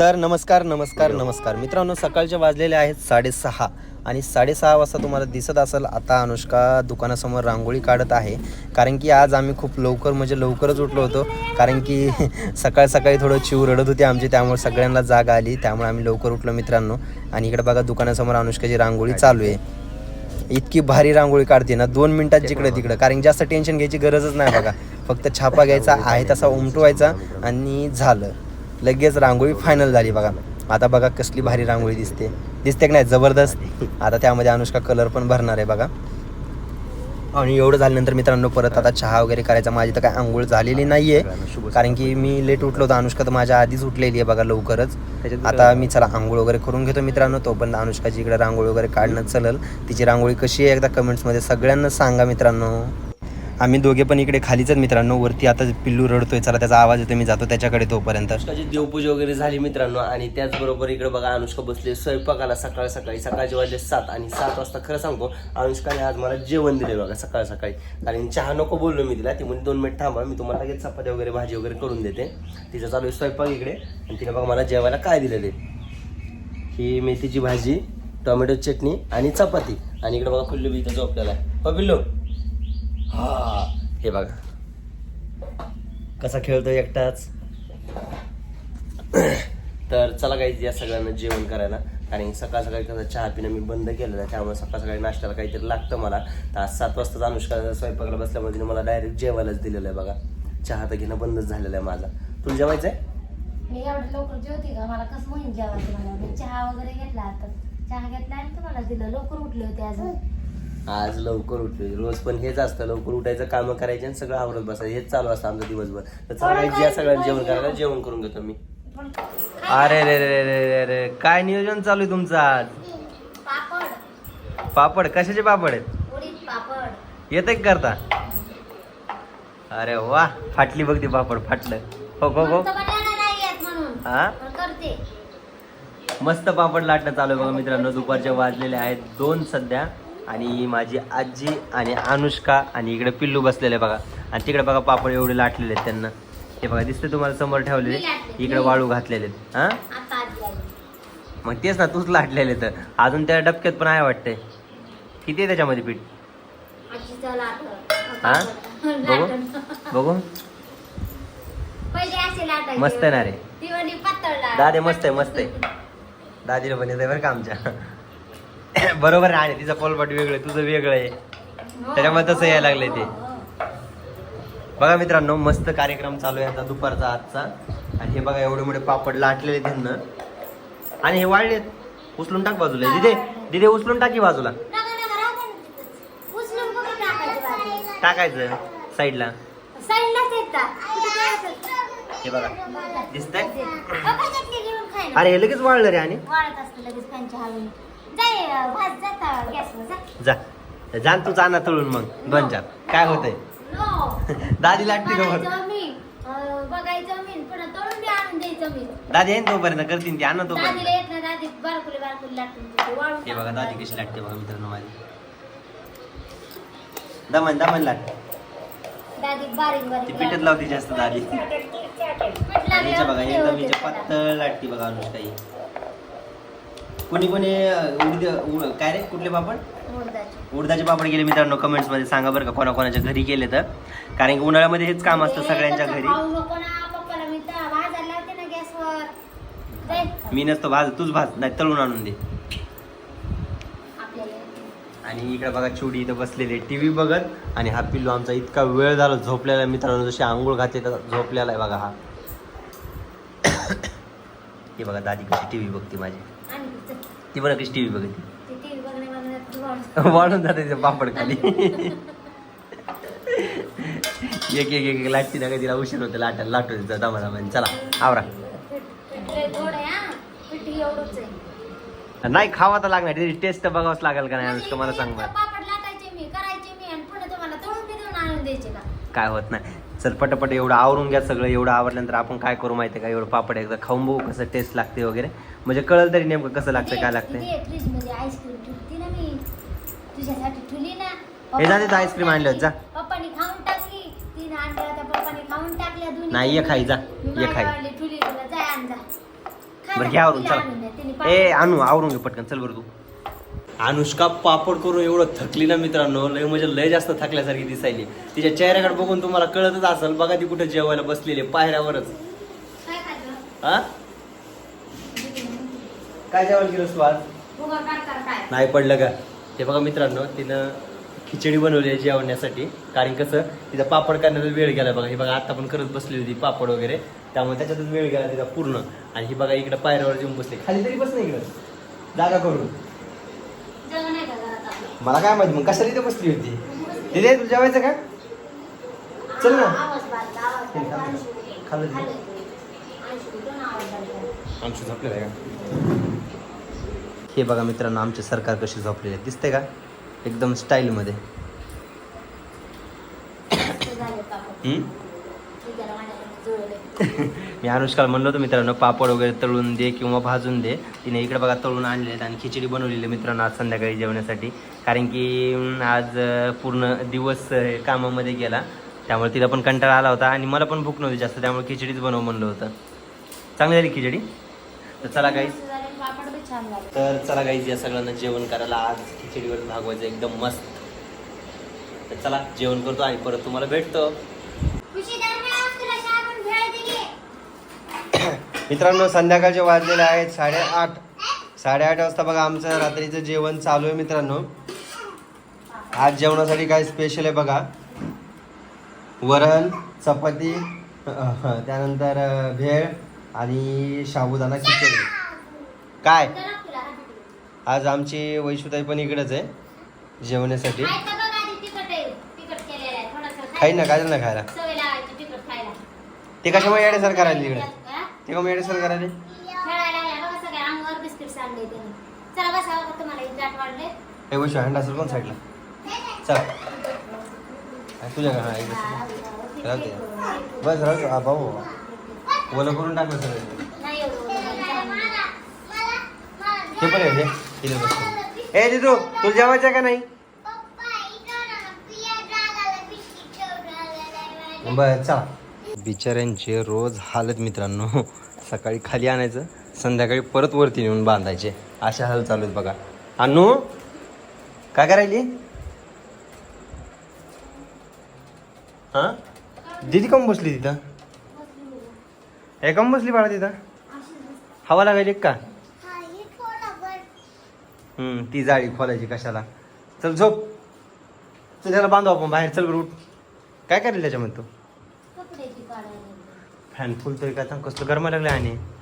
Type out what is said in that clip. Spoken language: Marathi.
तर नमस्कार नमस्कार नमस्कार. मित्रांनो सकाळचे वाजलेले आहेत साडेसहा आणि साडेसहा वाजता तुम्हाला दिसत असेल आता अनुष्का दुकानासमोर रांगोळी काढत आहे. कारण की आज आम्ही खूप लवकर म्हणजे लवकरच उठलो होतो. कारण की सकाळ सकाळी थोडं चिव रडत होती आमची त्यामुळे सगळ्यांना जाग आली. त्यामुळे आम्ही लवकर उठलो मित्रांनो. आणि इकडे बघा दुकानासमोर अनुष्काची रांगोळी चालू आहे. इतकी भारी रांगोळी काढते ना दोन मिनिटात जिकडे तिकडं. कारण जास्त टेन्शन घ्यायची गरजच नाही बघा. फक्त छापा घ्यायचा आहे तसा उमटवायचा आणि झालं. लगेच रांगोळी फायनल झाली बघा. आता बघा कसली भारी रांगोळी दिसते. दिसते की नाही? जबरदस्त. आता त्यामध्ये अनुष्का कलर पण भरणार आहे बघा. आणि एवढं झाल्यानंतर मित्रांनो परत आता चहा वगैरे करायचा. माझी तर काय आंघोळ झालेली नाही आहे कारण की मी लेट उठलो होतो. अनुष्का तर माझ्या आधीच उठलेली आहे बघा लवकरच. आता मी चला आंघोळ वगैरे करून घेतो मित्रांनो. तोपर्यंत अनुष्काची इकडे रांगोळी वगैरे काढणं चलल. तिची रांगोळी कशी आहे एकदा कमेंट्समध्ये सगळ्यांना सांगा मित्रांनो. आम्ही दोघे पण इकडे खालीच आहेत मित्रांनो. वरती आता पिल्लू रडतोय चला त्याचा आवाज येतो मी जातो त्याच्याकडे तोपर्यंत. अनुष्काची देवपूजा वगैरे झाली मित्रांनो आणि त्याचबरोबर इकडे बघा अनुष्का बसले स्वयंपाकाला सकाळ सकाळी. सकाळचे वाजले सात आणि सात वाजता खरं सांगतो अनुष्काने आज मला जेवण दिले बघा सकाळ सकाळी. कारण चहा नको बोललो मी तिला ती म्हणजे दोन मिनिट थांबा मी तुम्हाला लगेच चपाती वगैरे भाजी वगैरे करून देते. तिचा चालू आहे स्वयंपाक इकडे आणि तिने बघा मला जेवायला काय दिलेले ही मेथीची भाजी टोमॅटो चटणी आणि चपाती. आणि इकडे बघा पिल्लू बी इथं झोपलेला आहे. हो पिल्लू? हा हे बघा. कसा खेळतो एकटाच? तर चला काही या सगळ्यांना जेवण करायला. कारण सकाळ सकाळी कसं चहा पिणं मी बंद केलेलं आहे त्यामुळे सकाळ सकाळी नाश्त्याला काहीतरी लागतं मला. तर आज सात वाजताच अनुष्का स्वयंपाकाला बसल्यामुळे तिने मला डायरेक्ट जेवायलाच दिलेलं आहे बघा. चहा तर घेणं बंदच झालेलं आहे माझा. तुला जेवायचं आहे? मी एवढं लवकर जेवते का? मला कसं जेवायचं मला? मी चहा वगैरे घेतला आता. चहा घेतला आणि तुम्हाला दिलं. लवकर उठले होते आज आज लवकर उठले रोज पण हेच असतं लवकर उठायचं कामं करायचे आणि सगळं आवरत बसायचं. हेच चालू असतं आमचं दिवसभर. तर चला काही या सगळ्यांना जेवण करायला जेवण करून घेतो मी. अरे रे रे रे रे रे काय नियोजन चालू आहे तुमचं आज? पापड. कशाचे पापड आहेत? येते करता? अरे वा. फाटली बघ ती पापड फाटलं. हो हो हो. हा मस्त पापड लाटणं चालू आहे बघा मित्रांनो. दुपारचे वाजलेले आहेत दोन सध्या. आणि माझी आजी आणि अनुष्का आणि इकडे पिल्लू बसलेले बघा. आणि तिकडे बघा पापड एवढे लाटलेले आहेत त्यांना. हे बघा दिसते तुम्हाला समोर ठेवलेले. इकडे वाळू घातलेले आहेत. हा? मग तेच ना तूच लाटलेले तर. अजून त्या डबक्यात पण आहे वाटते किती आहे त्याच्यामध्ये पीठ? हा? बघू. बघू. मस्त आहे. ना रे. दादे मस्त आहे मस्त आहे. दादीला पण येत बरं का आमच्या. बरोबर आहे तिचं पोलपाट वेगळं आहे, तुझं वेगळं आहे. त्याच्यामुळे तसं यायला लागलंय ते. बघा मित्रांनो मस्त कार्यक्रम चालू आहे आता दुपारचा आजचा आणि हे बघा एवढे मोठे पापड लाटलेले त्यांना आणि हे वाळलेत उचलून टाक बाजूला दिदे दिदे उचलून टाकी बाजूला टाकायचं बाजूला? टाकायचं साईडला? हे बघा दिसतंय. अरे हे लगेच वाळलं रे आणि जा. जाण तू चाना तळून मग. दोन चार काय होतंय. दादी लाटते का बघ. दादी येईन तोपर्यंत? करतीन ती. आणा तोपर्यंत. हे बघा दादी. कशी लाटते बघा मित्रांनो माझी. दमन दमन लाट. दादी बारीक बारीक ती पिठत लावते जास्त दादी. हिच्या बघा एकदम हिच्या पातळ लाटते बघा अनुष्का ही कोणी कोणी उडीद उड- काय रे कुठले पापड उडदाचे. उडदाचे पापड गेले मित्रांनो कमेंट्समध्ये सांगा बरं का कोणाकोणाच्या घरी केले तर कारण की उन्हाळ्यामध्ये हेच काम असतं सगळ्यांच्या घरी खाऊ नको ना, पप्पाला मी तर भाजायला लावते ना गॅसवर. जाय. मी नसतो भाज तूच भाज नाही तळून आणून दे आपल्याला. आणि इकडे बघा चिवडी इथं बसलेली टी व्ही बघत आणि हा पिल्लू आमचा इतका वेळ झाला झोपलेला आहे मित्रांनो जशी आंघोळ घातली तर झोपलेला आहे बघा हा हे बघा दादी कशी टी व्ही बघते माझी ते- बघा कशी टी व्ही बघते. वाढून जाते. पापड खाली. एक एक एक लाटती ना तिला उशीर होते लाटा लाटू तिचा दमा दमा चला आवरा. नाही खावा तर लागणार टेस्ट बघावंच लागेल का नाही मला सांग. बरं तुम्हाला का? काय होत नाही. चल पटापट एवढं आवरून घ्या सगळं एवढं आवरल्यानंतर आपण काय करू माहिती आहे का? एवढं पापड एकदा खाऊन बघू कसं टेस्ट लागते वगैरे. म्हणजे कळलं तरी नेमकं कसं लागतं काय आईस्क्रीम ना हे जा तिथं cream आणली जा. नाही, ये खाई, जा. ये खाई. बरं घ्या आवरून चला. ए आणू आवरून घे पटकन. चल बरं तू. अनुष्का पापड करून एवढं थकली ना मित्रांनो. लय म्हणजे लय जास्त थकल्यासारखी दिसायली. तिच्या चेहऱ्याकडे बघून तुम्हाला कळतच असेल बघा ती कुठे जेवायला बसलेली आहे, पायऱ्यावरच? हा? काय जेवायला गेलोस तू आज? नाही पडलं का? ते बघा मित्रांनो तिनं खिचडी बनवली आहे जेवण्यासाठी. कारण कसं तिचा पापड करण्याचा वेळ गेला बघा. ही बघा आता पण करत बसली होती पापड वगैरे. त्यामुळे त्याच्यातच वेळ गेला तिचा पूर्ण. आणि ही बघा इकडे पायऱ्यावर येऊन बसली. खाली तरी बस नाही इकडं. जागा करून जेवण आहे का घरात आपलं? मला काय माहिती मग कशाला इथे बसली होती तिथे तुला जेवायचं का चल ना. खाल्लं. अंशू झोपलेलं आहे का हे बघा मित्रांनो आमचे सरकार कशी झोपलेले आहे. दिसते का एकदम स्टाईलमध्ये. हम्म? मी जरा अनुष्काला म्हणलो होतो मित्रांनो पापड वगैरे तळून दे किंवा भाजून दे. तिने इकडे बघा तळून आणले आहेत आणि खिचडी बनवलेली आहे मित्रांनो आज संध्याकाळी जेवण्यासाठी. कारण की आज पूर्ण दिवस कामामध्ये गेला. त्यामुळे तिला पण कंटाळा आला होता आणि मला पण भूक नव्हती जास्त त्यामुळे खिचडीच बनव म्हणलं होतं. चांगली झाली खिचडी? तर चला काही तर चला गाईज या सगळ्यांना जेवण करायला आज खिचडीवर भागवायचं एकदम मस्त. तर चला जेवण करतो आणि परत तुम्हाला भेटतो खुशी दरम्यान तुला चहा पण भेळ दिली. मित्रांनो संध्याकाळचे वाजलेले आहेत साडेआठ. साडेआठ वाजता बघा आमचं रात्रीचं जेवण चालू आहे मित्रांनो. आज जेवणासाठी काय स्पेशल आहे बघा. वरण चपाती त्यानंतर भेळ आणि साबुदाणा खिचडी. काय. आज आमची वैशुताई पण इकडेच आहे जेवण्यासाठी. खाई ना काय ना खायला. ते कशामुळे येडेसर करायला तिकडे हा? ते का येडेसर करायला? खेळायला लागल्या बघा सगळ्या अंगावर बिस्किट आणले त्याने. चला बसा बघा तुम्हाला इथे आठ वाढले हे वैशू हँड असेल पण साईडला चल. तुझ्या का हा राहते बस राहतो हा भाऊ. ओलं करून टाकलं सगळं नाही. हे पण आहे हे. इथे बस. ए दिदू तुला जेवायचं का नाही? बर चला. बिचाऱ्यांचे रोज हालत मित्रांनो. सकाळी खाली आणायचं संध्याकाळी परत वरती नेऊन बांधायचे. अशा हाल चालू आहेत बघा. अनु काय करायली? हा? दीदी कम बसली तिथं? हे कम बसली बाळा तिथं? हवा लागायची का? हम्म, ती जाळी खोलायची कशाला? चल झोप. चल त्याला बांधू आपण बाहेर. चल उठ. काय करेल त्याच्यामध्ये तू? फॅन फुल तरी काय सांग कसलं गरमा लागलं आणि? आहे